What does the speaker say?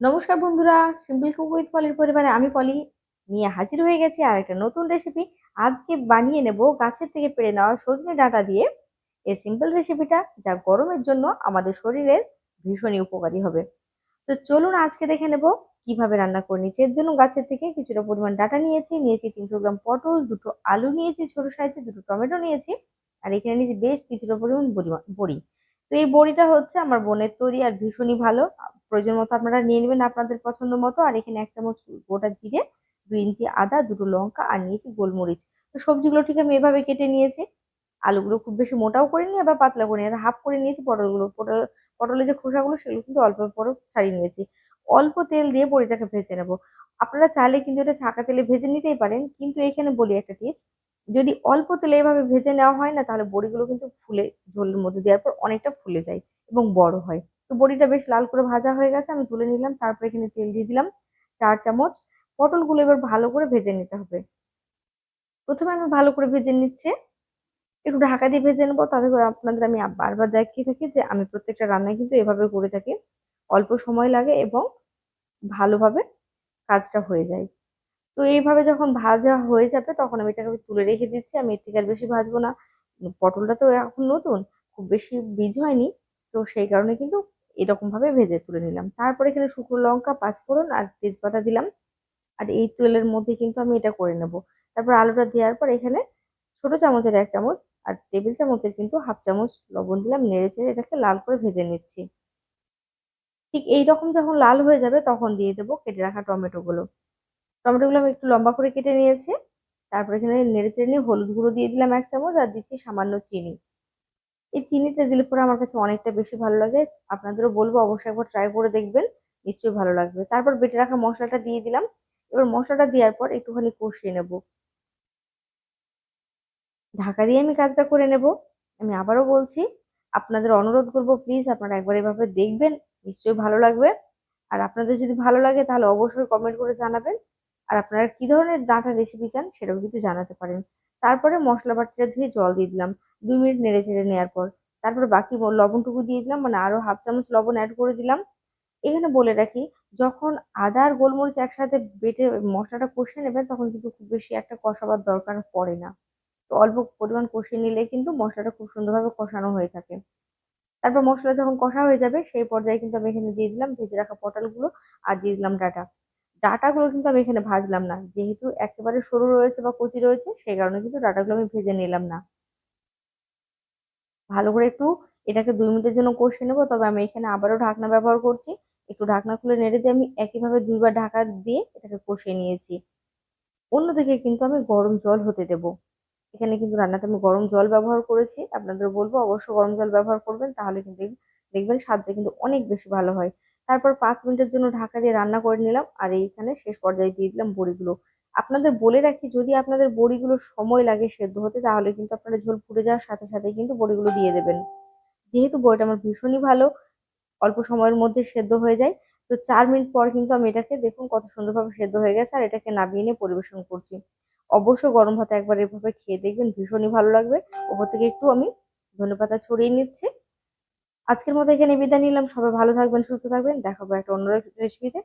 নমস্কার বন্ধুরা simple cook with পলির পরিবারে আমি পলি নিয়ে হাজির হয়ে গেছি আর একটা নতুন রেসিপি আজকে বানিয়ে নেব গাছের থেকে পেড়ে নেওয়া সজনে ডাঁটা দিয়ে। এই সিম্পল রেসিপিটা যা গরমের জন্য আমাদের শরীরের ভীষণই উপকারী হবে। তো চলুন আজকে দেখে নেব কীভাবে রান্না করে নিচ্ছি এর জন্য গাছের থেকে কিছুটা পরিমাণ ডাটা নিয়েছি নিয়েছি তিনশো গ্রাম পটল, দুটো আলু নিয়েছি ছোট সাইজে, দুটো টমেটো নিয়েছি, আর এখানে নিয়েছি বেশ কিছুটা পরিমাণ বড়ি। তো এই বড়িটা হচ্ছে আমার বোনের তৈরি আর ভীষণই ভালো। প্রয়োজন মতো আপনারা নিয়ে নেবেন আপনাদের পছন্দ মতো। আর এখানে এক চামচ গোটা জিরে, দুই ইঞ্চি আদা, দুটো লঙ্কা আর নিয়েছি গোলমরিচ। তো সবজিগুলো ঠিক আমি এভাবে কেটে নিয়েছি। আলুগুলো খুব বেশি মোটাও করে নিয়ে আবার পাতলা করে নিয়ে হাফ করে নিয়েছি পটলগুলো। পটল, পটলের যে খোসাগুলো সেগুলো কিন্তু অল্প অল্প ছাড়িয়ে নিয়েছি। অল্প তেল দিয়ে বড়িটাকে ভেজে নেব। আপনারা চাইলে কিন্তু এটা ছাঁকা তেলে ভেজে নিতেই পারেন। কিন্তু এখানে বলি একটা টিপস যদি অল্প তেলে এভাবে ভেজে নেওয়া হয় না, তাহলে বড়িগুলো কিন্তু ফুলে, ঝোলের মধ্যে দেওয়ার পর অনেকটা ফুলে যায় এবং বড় হয়। তো বড়িটা বেশ লাল করে ভাজা হয়ে গেছে, আমি তুলে নিলাম, তারপরে এখানে তেল দিয়ে দিলাম চার চামচ। পটলগুলো এবার ভালো করে ভেজে নিতে হবে। প্রথমে আমি ভালো করে ভেজে নিচ্ছে। একটু ঢাকা দিয়ে ভেজে নেব, তাতে করে আপনাদের আমি বারবার দেখিয়ে থাকি যে আমি প্রত্যেকটা রান্নায় কিন্তু এভাবে করে থাকি। অল্প সময় লাগে এবং ভালোভাবে কাজটা হয়ে যায়। তো এইভাবে যখন ভাজা হয়ে যাবে তখন আমি এটাকে তুলে রেখে দিচ্ছি। আমি এর থেকে আর বেশি ভাজবো না। পটলটা তো এখন নতুন, খুব বেশি বীজ হয়নি। তো সেই কারণে কিন্তু এরকমভাবে ভেজে তুলে নিলাম। তারপরে এখানে শুকনো লঙ্কা, পাঁচফোড়ন আর তেজপাতা দিলাম। আর এই তেলের মধ্যে কিন্তু আমি এটা করে নেব। তারপর আলুটা দেওয়ার পর এখানে ছোট চামচের এক চামচ আর টেবিল চামচের কিন্তু হাফ চামচ লবণ দিলাম। নেড়ে চেড়ে এটাকে লাল করে ভেজে নিচ্ছি। ঠিক এই রকম যখন লাল হয়ে যাবে তখন দিয়ে দেবো কেটে রাখা টমেটোগুলো। টমেটোগুলো আমি একটু লম্বা করে কেটে নিয়েছি। তারপর এখানে নেড়ে চেড়ে নিয়ে হলুদ গুঁড়ো দিয়ে দিলাম এক চামচ আর দিচ্ছি সামান্য চিনি। এই চিনিটা দিলে পরে আমার কাছে অনেকটা বেশি ভালো লাগে। আপনাদেরও বলব অবশ্যই একবার ট্রাই করে দেখবেন, নিশ্চয়ই ভালো লাগবে। তারপর বেটে রাখা মশলাটা দিয়ে দিলাম। এবার মশলাটা দেওয়ার পর একটুখানি কষিয়ে নেব। ঢাকা দিয়ে আমি কাজটা করে নেব। আমি আবারও বলছি, আপনাদের অনুরোধ করব প্লিজ আপনারা একবার এভাবে দেখবেন, নিশ্চয়ই ভালো লাগবে। আর আপনাদের যদি ভালো লাগে তাহলে অবশ্যই কমেন্ট করে জানাবেন। আর আপনারা কি ধরনের ডাঁটা রেসিপি চান সেটাও কিন্তু জানাতে পারেন। তারপরে মশলা বাটিটা ধুয়ে জল দিয়ে দিলাম, দুই মিনিট নেড়ে চেড়ে নেওয়ার পর। তারপরে বাকি লবণটুকু দিয়ে দিলাম মানে আরও হাফ চামচ লবণ অ্যাড করে দিলাম। এখানে বলে রাখি, যখন আদা আর গোলমরিচ একসাথে বেটে মশলাটা কষিয়ে নেবেন, তখন কিন্তু খুব বেশি একটা কষাবার দরকার পড়ে না। তো অল্প পরিমাণ কষিয়ে নিলে কিন্তু মশলাটা খুব সুন্দরভাবে কষানো হয়ে থাকে। তারপর মশলা যখন কষা হয়ে যাবে, সেই পর্যায়ে কিন্তু আমি এখানে দিয়ে দিলাম, ভেজে রাখা পটলগুলো আর দিয়ে দিলাম ডাটা। ডাটাগুলো কিন্তু আমি এখানে ভাজলাম না। যেহেতু একেবারে সরু রয়েছে বা কচি রয়েছে, সেই কারণে কিন্তু ডাটাগুলো আমি ভেজে নিলাম না। ভালো করে একটু এটাকে দুই মিনিটের জন্য কষিয়ে নেব, তবে আমি এখানে আবারও ঢাকনা ব্যবহার করছি। একটু ঢাকনা খুলে নেড়ে দিয়ে আমি একইভাবে দুইবার ঢাকা দিয়ে এটাকে কষিয়ে নিয়েছি। অন্যদিকে কিন্তু আমি গরম জল হতে দেব। এখানে কিন্তু রান্নাতে আমি গরম জল ব্যবহার করেছি। আপনাদের বলব, অবশ্যই গরম জল ব্যবহার করবেন, তাহলে কিন্তু দেখবেন স্বাদটা কিন্তু অনেক বেশি ভালো হয়। তারপর পাঁচ মিনিটের জন্য ঢাকা দিয়ে রান্না করে নিলাম আর এইখানে শেষ পর্যায়ে দিয়ে দিলাম বড়িগুলো। আপনাদের বলে রাখি, যদি আপনাদের বড়িগুলো সময় লাগে সেদ্ধ হতে, তাহলে কিন্তু আপনারা ঝোল ফুটে যাওয়ার সাথে সাথে কিন্তু বড়িগুলো দিয়ে দেবেন। যেহেতু বড়িটা আমার ভীষণই ভালো, অল্প সময়ের মধ্যে সেদ্ধ হয়ে যায়। তো চার মিনিট পর কিন্তু আমি এটাকে দেখুন কত সুন্দরভাবে সেদ্ধ হয়ে গেছে আর এটাকে নামিয়ে নিয়ে পরিবেশন করছি। অবশ্য গরম ভাতে একবার এভাবে খেয়ে দেখবেন ভীষণই ভালো লাগবে। ওপর থেকে একটু আমি ধনেপাতা ছড়িয়ে নিচ্ছি। আজকের মতো এখানে বিদায় নিলাম। সবাই ভালো থাকবেন সুস্থ থাকবেন। দেখাবো একটা অন্য রেসিপিতে।